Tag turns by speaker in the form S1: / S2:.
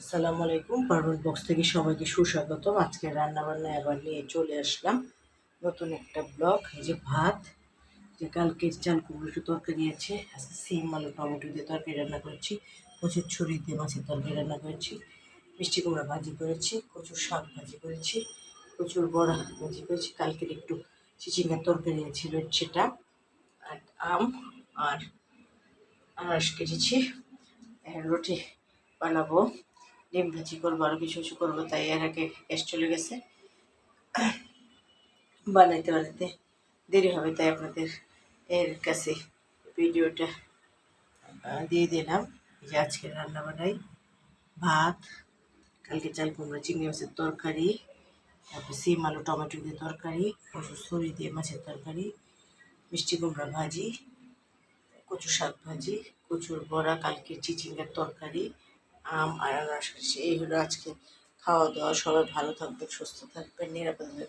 S1: আসসালামু আলাইকুম পারভেল বক্স থেকে সবাইকে সুস্বাগতম। আজকে রান্না বান্না এবার নিয়ে চলে আসলাম। নতুন একটা ব্লগ, এই যে ভাত যে কালকের চাল কুমড়ো তরকারি আছে, আজকে সিম, আলু, টমেটো দিয়ে তরকারি রান্না করেছি, কচুর ছুরি দিয়ে মাছের তরকারি রান্না করেছি, মিষ্টি কুমড়া ভাজি করেছি, কচুর শাক ভাজি করেছি, কচুর বড়া ভাজি করেছি, কালকের একটু চিচিঙ্গার তরকারি ছিল সেটা, আর আম, আর আনারস কেটেছি রুটি বানাবো। ডিম ভাজি করব আরও কিছু কিছু করব, তাই এর আগে গ্যাস চলে গেছে। বানাইতে বানাইতে দেরি হবে, তাই আপনাদের এর কাছে ভিডিওটা দিয়ে দিলাম। এই যে আজকে রান্না বানাই, ভাত, কালকে চাল কুমড়া, চিংড়ি মাছের তরকারি, তারপর সিম, আলু, টমেটো দিয়ে তরকারি কচু সরি দিয়ে মাছের তরকারি, মিষ্টি কুমড়া ভাজি কচু শাক ভাজি, কচুর বড়া, কালকে চিচিঙ্গার তরকারি আম আনারস এই হলো আজকে খাওয়া দাওয়া সবাই ভালো থাকবে সুস্থ থাকবেন নিরাপদে